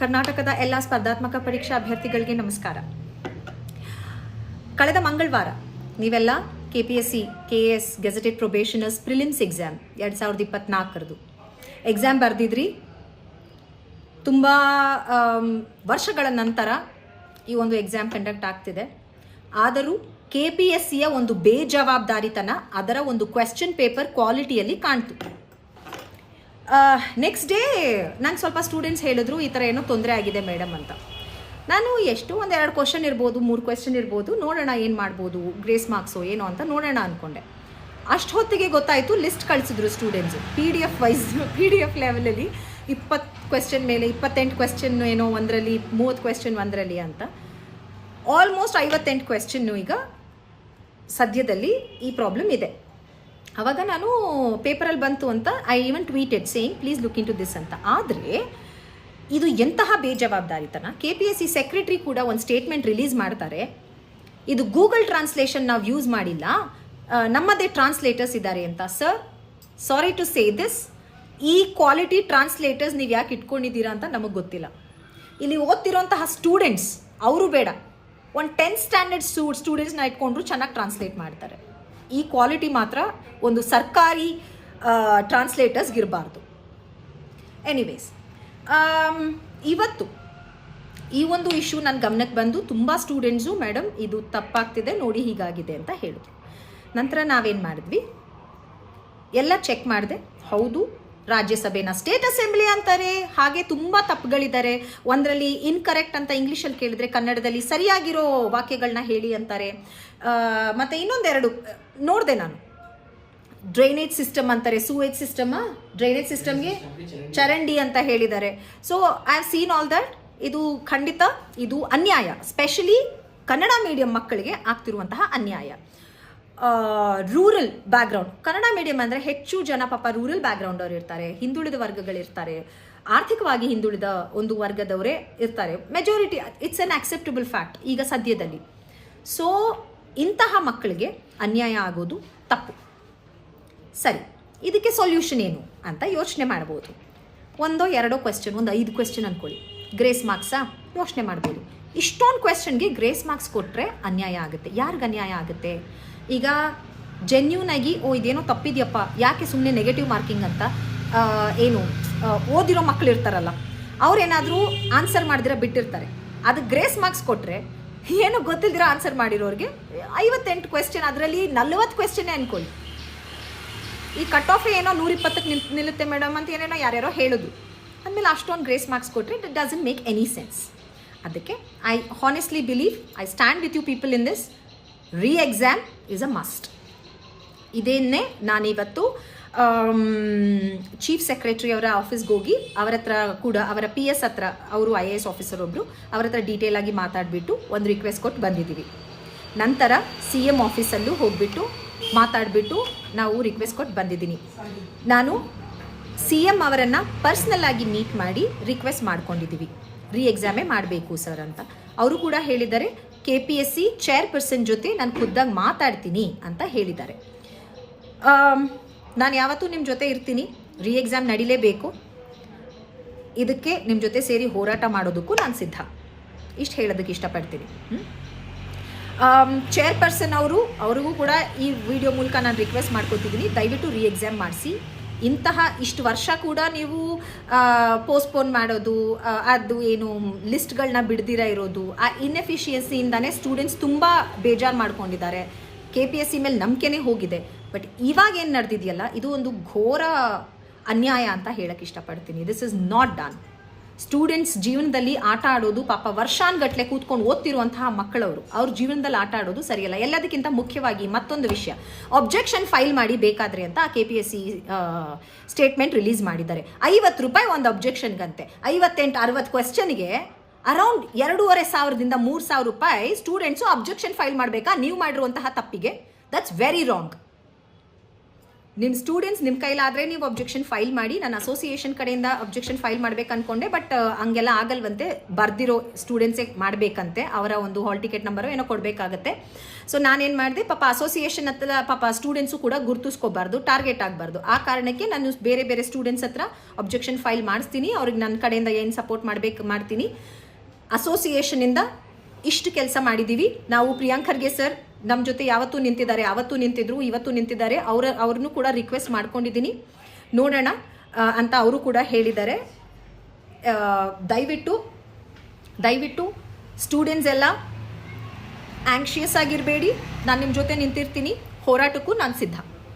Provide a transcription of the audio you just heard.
ಕರ್ನಾಟಕದ ಎಲ್ಲ ಸ್ಪರ್ಧಾತ್ಮಕ ಪರೀಕ್ಷಾ ಅಭ್ಯರ್ಥಿಗಳಿಗೆ ನಮಸ್ಕಾರ. ಕಳೆದ ಮಂಗಳವಾರ ನೀವೆಲ್ಲ K P S C K S gazetted probationers prelims exam ಎರಡು ಸಾವಿರದ ಇಪ್ಪತ್ನಾಲ್ಕರದು. ಎಕ್ಸಾಮ್ ಬರೆದಿದ್ರಿ. ತುಂಬ ವರ್ಷಗಳ ನಂತರ ಈ ಒಂದು ಎಕ್ಸಾಮ್ ಕಂಡಕ್ಟ್ ಆಗ್ತಿದೆ. ಆದರೂ ಕೆ ಪಿ ಎಸ್ ಸಿಯ ಒಂದು ಬೇಜವಾಬ್ದಾರಿತನ ಅದರ ಒಂದು ಕ್ವೆಶ್ಚನ್ ಪೇಪರ್ ಕ್ವಾಲಿಟಿಯಲ್ಲಿ ಕಾಣ್ತು. ನೆಕ್ಸ್ಟ್ ಡೇ ನಂಗೆ ಸ್ವಲ್ಪ ಸ್ಟೂಡೆಂಟ್ಸ್ ಹೇಳಿದ್ರು, ಈ ಥರ ಏನೋ ತೊಂದರೆ ಆಗಿದೆ ಮೇಡಮ್ ಅಂತ. ನಾನು ಎಷ್ಟು ಒಂದು ಎರಡು ಕ್ವಶನ್ ಇರ್ಬೋದು, ಮೂರು ಕ್ವೆಶನ್ ಇರ್ಬೋದು, ನೋಡೋಣ ಏನು ಮಾಡ್ಬೋದು ಗ್ರೇಸ್ ಮಾರ್ಕ್ಸು ಏನೋ ಅಂತ ನೋಡೋಣ ಅಂದ್ಕೊಂಡೆ ಅಷ್ಟು ಹೊತ್ತಿಗೆ ಗೊತ್ತಾಯಿತು ಲಿಸ್ಟ್ ಕಳಿಸಿದ್ರು students P D F wise P D F ಲೆವೆಲಲ್ಲಿ ಇಪ್ಪತ್ತು ಕ್ವೆಶ್ಚನ್ ಮೇಲೆ, ಇಪ್ಪತ್ತೆಂಟು ಕ್ವೆಶನ್ ಏನೋ ಒಂದರಲ್ಲಿ, ಮೂವತ್ತು ಕ್ವೆಶನ್ ಒಂದರಲ್ಲಿ ಅಂತ. ಆಲ್ಮೋಸ್ಟ್ ಐವತ್ತೆಂಟು ಕ್ವೆಶನ್ನು ಈಗ ಸದ್ಯದಲ್ಲಿ ಈ ಪ್ರಾಬ್ಲಮ್ ಇದೆ. ಅವಾಗ ನಾನು ಪೇಪರಲ್ಲಿ ಬಂತು ಅಂತ I even tweeted saying please look into this ಅಂತ. ಆದರೆ, ಇದು ಎಂತಹ ಬೇಜವಾಬ್ದಾರಿತನ? K P S C secretary ಕೂಡ ಒಂದು ಸ್ಟೇಟ್ಮೆಂಟ್ ರಿಲೀಸ್ ಮಾಡ್ತಾರೆ. ಇದು ಗೂಗಲ್ ಟ್ರಾನ್ಸ್ಲೇಷನ್ ನಾವು ಯೂಸ್ ಮಾಡಿಲ್ಲ. ನಮ್ಮದೇ ಟ್ರಾನ್ಸ್ಲೇಟರ್ಸ್ ಇದ್ದಾರೆ ಅಂತ. Sir sorry to say this ಈ ಕ್ವಾಲಿಟಿ ಟ್ರಾನ್ಸ್ಲೇಟರ್ಸ್ ನೀವು ಯಾಕೆ ಇಟ್ಕೊಂಡಿದ್ದೀರಾ ಅಂತ ನಮಗೆ ಗೊತ್ತಿಲ್ಲ. ಇಲ್ಲಿ ಓದ್ತಿರೋಂತಹ ಸ್ಟೂಡೆಂಟ್ಸ್ ಅವರು ಬೇಡ. ಒಂದು ಟೆಂತ್ ಸ್ಟ್ಯಾಂಡರ್ಡ್ ಸ್ಟೂ ಸ್ಟೂಡೆಂಟ್ಸ್ನ ಇಟ್ಕೊಂಡ್ರು ಚೆನ್ನಾಗಿ ಟ್ರಾನ್ಸ್ಲೇಟ್ ಮಾಡ್ತಾರೆ. ಈ ಕ್ವಾಲಿಟಿ ಮಾತ್ರ ಒಂದು ಸರ್ಕಾರಿ ಟ್ರಾನ್ಸ್ಲೇಟರ್ಸ್ಗೆ ಇರಬಾರ್ದು ಎನಿವೇಸ್ ಇವತ್ತು ಈ ಒಂದು ಇಶ್ಯೂ ನನ್ನ ಗಮನಕ್ಕೆ ಬಂದು ತುಂಬ ಸ್ಟೂಡೆಂಟ್ಸು ಮೇಡಮ್ ಇದು ತಪ್ಪಾಗ್ತಿದೆ, ನೋಡಿ ಹೀಗಾಗಿದೆ ಅಂತ ಹೇಳಿದ್ರು. ನಂತರ ನಾವೇನು ಮಾಡಿದ್ವಿ? ಎಲ್ಲ ಚೆಕ್ ಮಾಡಿದೆ. ಹೌದು ರಾಜ್ಯಸಭೆನ ಸ್ಟೇಟ್ ಅಸೆಂಬ್ಲಿ ಅಂತಾರೆ. ಹಾಗೆ ತುಂಬ ತಪ್ಪುಗಳಿದ್ದಾರೆ. ಒಂದರಲ್ಲಿ ಇನ್ಕರೆಕ್ಟ್ ಅಂತ ಇಂಗ್ಲೀಷಲ್ಲಿ ಕೇಳಿದ್ರೆ ಕನ್ನಡದಲ್ಲಿ ಸರಿಯಾಗಿರೋ ವಾಕ್ಯಗಳನ್ನ ಹೇಳಿ ಅಂತಾರೆ. ಮತ್ತೆ ಇನ್ನೊಂದೆರಡು, ನೋಡಿದೆ ನಾನು. ಡ್ರೈನೇಜ್ ಸಿಸ್ಟಮ್ ಅಂತಾರೆ. ಸೂವೇಜ್ ಸಿಸ್ಟಮ್ ಡ್ರೈನೇಜ್ ಸಿಸ್ಟಮ್ಗೆ ಚರಂಡಿ ಅಂತ ಹೇಳಿದ್ದಾರೆ. So I have seen all that ಇದು ಖಂಡಿತ, ಇದು ಅನ್ಯಾಯ. ಸ್ಪೆಷಲಿ ಕನ್ನಡ ಮೀಡಿಯಂ ಮಕ್ಕಳಿಗೆ ಆಗ್ತಿರುವಂತಹ ಅನ್ಯಾಯ. ರೂರಲ್ ಬ್ಯಾಕ್ಗ್ರೌಂಡ್ ಕನ್ನಡ ಮೀಡಿಯಂ ಅಂದರೆ ಹೆಚ್ಚು ಜನ ಪಾಪ ರೂರಲ್ ಬ್ಯಾಕ್ಗ್ರೌಂಡ್ ಅವ್ರು ಇರ್ತಾರೆ, ಹಿಂದುಳಿದ ವರ್ಗಗಳಿರ್ತಾರೆ ಆರ್ಥಿಕವಾಗಿ ಹಿಂದುಳಿದ ಒಂದು ವರ್ಗದವರೇ ಇರ್ತಾರೆ. Majority it's unacceptable fact ಈಗ ಸದ್ಯದಲ್ಲಿ. ಸೊ ಇಂತಹ ಮಕ್ಕಳಿಗೆ ಅನ್ಯಾಯ ಆಗೋದು ತಪ್ಪು. ಸರಿ, ಇದಕ್ಕೆ ಸೊಲ್ಯೂಷನ್ ಏನು ಅಂತ ಯೋಚನೆ ಮಾಡ್ಬೋದು. ಒಂದೋ ಎರಡೋ ಕ್ವೆಶ್ಚನ್ ಒಂದು ಐದು ಕ್ವೆಶ್ಚನ್ ಅಂದ್ಕೊಳ್ಳಿ ಗ್ರೇಸ್ ಮಾರ್ಕ್ಸಾ ಯೋಚನೆ ಮಾಡ್ಬೋದು. ಇಷ್ಟೊಂದು ಕ್ವೆಶನ್ಗೆ ಗ್ರೇಸ್ ಮಾರ್ಕ್ಸ್ ಕೊಟ್ಟರೆ ಅನ್ಯಾಯ ಆಗುತ್ತೆ. ಯಾರಿಗೆ ಅನ್ಯಾಯ ಆಗುತ್ತೆ? ಈಗ ಜೆನ್ಯೂನ್ ಆಗಿ, ಓ, ಇದೇನೋ ತಪ್ಪಿದ್ಯಪ್ಪ. ಯಾಕೆ ಸುಮ್ಮನೆ ನೆಗೆಟಿವ್ ಮಾರ್ಕಿಂಗ್ ಅಂತ? ಏನು? ಓದಿರೋ ಮಕ್ಕಳು ಇರ್ತಾರಲ್ಲ. ಅವ್ರೇನಾದರೂ ಆನ್ಸರ್ ಮಾಡಿದಿರ ಬಿಟ್ಟಿರ್ತಾರೆ. ಅದು ಗ್ರೇಸ್ ಮಾರ್ಕ್ಸ್ ಕೊಟ್ಟರೆ ಏನು ಗೊತ್ತಿಲ್ದಿರ ಆನ್ಸರ್ ಮಾಡಿರೋರಿಗೆ ಐವತ್ತೆಂಟು ಕ್ವೆಶ್ಚನ್ ಅದರಲ್ಲಿ ನಲ್ವತ್ತು ಕ್ವೆಶ್ಚನ್ನೇ ಅನ್ಕೊಳ್ಳಿ. ಈ ಕಟ್ ಆಫ್ ಏನೋ ನೂರಿಪ್ಪತ್ತಕ್ಕೆ ನಿಲ್, ನಿಲ್ಲುತ್ತೆ ಮೇಡಮ್ ಅಂತ ಏನೇನೋ ಯಾರ್ಯಾರೋ ಹೇಳೋದು ಅಂದಮೇಲೆ ಅಷ್ಟೊಂದು ಗ್ರೇಸ್ ಮಾರ್ಕ್ಸ್ ಕೊಟ್ಟರೆ it doesn't make any sense ಅದಕ್ಕೆ I honestly believe I stand with you people in this re exam is a must ಇದೇನೇ ನಾನಿವತ್ತು ಚೀಫ್ ಸೆಕ್ರೆಟರಿ ಅವರ ಆಫೀಸ್ಗೆ ಹೋಗಿ, ಅವರ ಹತ್ರ ಕೂಡ, ಅವರ ಪಿ ಎಸ್ ಹತ್ರ, ಅವರು ಐ ಎ ಎಸ್ ಆಫೀಸರ್ ಒಬ್ಬರು ಅವರ ಹತ್ರ ಡೀಟೇಲ್ ಆಗಿ ಮಾತಾಡಿಬಿಟ್ಟು ಒಂದು ರಿಕ್ವೆಸ್ಟ್ ಕೊಟ್ಟು ಬಂದಿದ್ದೀವಿ. ನಂತರ ಸಿ ಎಂ ಆಫೀಸಲ್ಲೂ ಹೋಗ್ಬಿಟ್ಟು ಮಾತಾಡಿಬಿಟ್ಟು ನಾವು ರಿಕ್ವೆಸ್ಟ್ ಕೊಟ್ಟು ಬಂದಿದ್ದೀನಿ. ನಾನು ಸಿ ಎಂ ಅವರನ್ನು ಪರ್ಸ್ನಲ್ಲಾಗಿ ಮೀಟ್ ಮಾಡಿ ರಿಕ್ವೆಸ್ಟ್ ಮಾಡ್ಕೊಂಡಿದ್ದೀವಿ. ರೀ ಎಕ್ಸಾಮೇ ಮಾಡಬೇಕು ಸರ್ ಅಂತ. ಅವರು ಕೂಡ ಹೇಳಿದ್ದಾರೆ K P S C chairperson ಜೊತೆ ನಾನು ಖುದ್ದಾಗಿ ಮಾತಾಡ್ತೀನಿ ಅಂತ ಹೇಳಿದ್ದಾರೆ. ನಾನು ಯಾವತ್ತೂ ನಿಮ್ಮ ಜೊತೆ ಇರ್ತೀನಿ ರೀ ಎಕ್ಸಾಮ್ ನಡಿಲೇಬೇಕು. ಇದಕ್ಕೆ ನಿಮ್ಮ ಜೊತೆ ಸೇರಿ ಹೋರಾಟ ಮಾಡೋದಕ್ಕೂ ನಾನು ಸಿದ್ಧ. ಇಷ್ಟು ಹೇಳೋದಕ್ಕೆ ಇಷ್ಟಪಡ್ತೀನಿ. ಚೇರ್ಪರ್ಸನ್ ಅವರು, ಅವ್ರಿಗೂ ಕೂಡ ಈ ವಿಡಿಯೋ ಮೂಲಕ ನಾನು ರಿಕ್ವೆಸ್ಟ್ ಮಾಡ್ಕೊತಿದ್ದೀನಿ ದಯವಿಟ್ಟು ರೀ ಎಕ್ಸಾಮ್ ಮಾಡಿಸಿ. ಇಂತಹ ಇಷ್ಟು ವರ್ಷ ಕೂಡ ನೀವು ಪೋಸ್ಟ್ಪೋನ್ ಮಾಡೋದು ಅದು ಏನು ಲಿಸ್ಟ್ಗಳನ್ನ ಬಿಡ್ದಿರ ಇರೋದು, ಆ ಇನ್ಎಫಿಷಿಯನ್ಸಿಯಿಂದಾನೇ ಸ್ಟೂಡೆಂಟ್ಸ್ ತುಂಬ ಬೇಜಾರು ಮಾಡ್ಕೊಂಡಿದ್ದಾರೆ. ಕೆ ಪಿ ಎಸ್ ಸಿ ಮೇಲೆ ನಂಬಿಕೆನೇ ಹೋಗಿದೆ. ಬಟ್ ಇವಾಗ ಏನು ನಡೆದಿದೆಯಲ್ಲ, ಇದು ಒಂದು ಘೋರ ಅನ್ಯಾಯ ಅಂತ ಹೇಳಕ್ಕೆ ಇಷ್ಟಪಡ್ತೀನಿ. This is not done students ಜೀವನದಲ್ಲಿ ಆಟ ಆಡೋದು ಪಾಪ ವರ್ಷಾನ್ಗಟ್ಲೆ ಕೂತ್ಕೊಂಡು ಓದ್ತಿರುವಂತಹ ಮಕ್ಕಳವರು. ಅವ್ರ ಜೀವನದಲ್ಲಿ ಆಟ ಆಡೋದು ಸರಿಯಲ್ಲ. ಎಲ್ಲದಕ್ಕಿಂತ ಮುಖ್ಯವಾಗಿ ಮತ್ತೊಂದು ವಿಷಯ. ಅಬ್ಜೆಕ್ಷನ್ ಫೈಲ್ ಮಾಡಿ ಬೇಕಾದ್ರೆ ಅಂತ K P S C statement release ಮಾಡಿದ್ದಾರೆ. ಐವತ್ತು ರೂಪಾಯಿ ಒಂದು ಅಬ್ಜೆಕ್ಷನ್ಗಂತೆ ಐವತ್ತೆಂಟು, ಅರವತ್ತು ಕ್ವೆಶ್ಚನ್ಗೆ ಅರೌಂಡ್ ಎರಡೂವರೆ ಸಾವಿರದಿಂದ ಮೂರು ಸಾವಿರ ರೂಪಾಯಿ ಸ್ಟೂಡೆಂಟ್ಸು ಅಬ್ಜೆಕ್ಷನ್ ಫೈಲ್ ಮಾಡಬೇಕಾ? ನೀವು ಮಾಡಿರುವಂತಹ ತಪ್ಪಿಗೆ. ದಟ್ಸ್ ವೆರಿ ರಾಂಗ್ ನಿಮ್ಮ ಸ್ಟೂಡೆಂಟ್ಸ್ ನಿಮ್ಮ ಕೈಲಾದರೆ ನೀವು ಅಬ್ಜೆಕ್ಷನ್ ಫೈಲ್ ಮಾಡಿ ನಾನು ಅಸೋಸಿಯೇಷನ್ ಕಡೆಯಿಂದ ಅಬ್ಜೆಕ್ಷನ್ ಫೈಲ್ ಮಾಡ್ಬೇಕು ಅನ್ಕೊಂಡೆ ಬಟ್ ಹಂಗೆಲ್ಲ ಆಗಲ್ವಂತೆ ಬರ್ದಿರೋ ಸ್ಟೂಡೆಂಟ್ಸೇ ಮಾಡಬೇಕಂತೆ, ಅವರ ಒಂದು ಹಾಲ್ ಟಿಕೆಟ್ ನಂಬರು ಏನೋ ಕೊಡಬೇಕಾಗತ್ತೆ. ಸೊ ನಾನೇನು ಮಾಡಿದೆ, ಪಾಪ ಅಸೋಸಿಯೇಷನ್ ಹತ್ರ ಪಾಪ ಸ್ಟೂಡೆಂಟ್ಸು ಕೂಡ ಗುರುತಿಸ್ಕೋಬಾರ್ದು ಟಾರ್ಗೆಟ್ ಆಗಬಾರ್ದು. ಆ ಕಾರಣಕ್ಕೆ ನಾನು ಬೇರೆ ಬೇರೆ ಸ್ಟೂಡೆಂಟ್ಸ್ ಹತ್ರ ಅಬ್ಜೆಕ್ಷನ್ ಫೈಲ್ ಮಾಡಿಸ್ತೀನಿ, ಅವ್ರಿಗೆ ನನ್ನ ಕಡೆಯಿಂದ ಏನು ಸಪೋರ್ಟ್ ಮಾಡಬೇಕು, ಮಾಡ್ತೀನಿ. ಅಸೋಸಿಯೇಷನಿಂದ ಇಷ್ಟು ಕೆಲಸ ಮಾಡಿದ್ದೀವಿ ನಾವು ಪ್ರಿಯಾಂಕರ್ಗೆ ಸರ್ ನಮ್ಮ ಜೊತೆ ಯಾವತ್ತೂ ನಿಂತಿದ್ದಾರೆ, ಯಾವತ್ತು ನಿಂತಿದ್ರು, ಇವತ್ತು ನಿಂತಿದ್ದಾರೆ, ಅವರ, ಅವ್ರನ್ನೂ ಕೂಡ ರಿಕ್ವೆಸ್ಟ್ ಮಾಡ್ಕೊಂಡಿದ್ದೀನಿ. ನೋಡೋಣ ಅಂತ ಅವರು ಕೂಡ ಹೇಳಿದ್ದಾರೆ. ದಯವಿಟ್ಟು ದಯವಿಟ್ಟು ಸ್ಟೂಡೆಂಟ್ಸ್ ಎಲ್ಲ ಆ್ಯಂಕ್ಷಿಯಸ್ ಆಗಿರಬೇಡಿ. ನಾನು ನಿಮ್ಮ ಜೊತೆ ನಿಂತಿರ್ತೀನಿ. ಹೋರಾಟಕ್ಕೂ ನಾನು ಸಿದ್ಧ.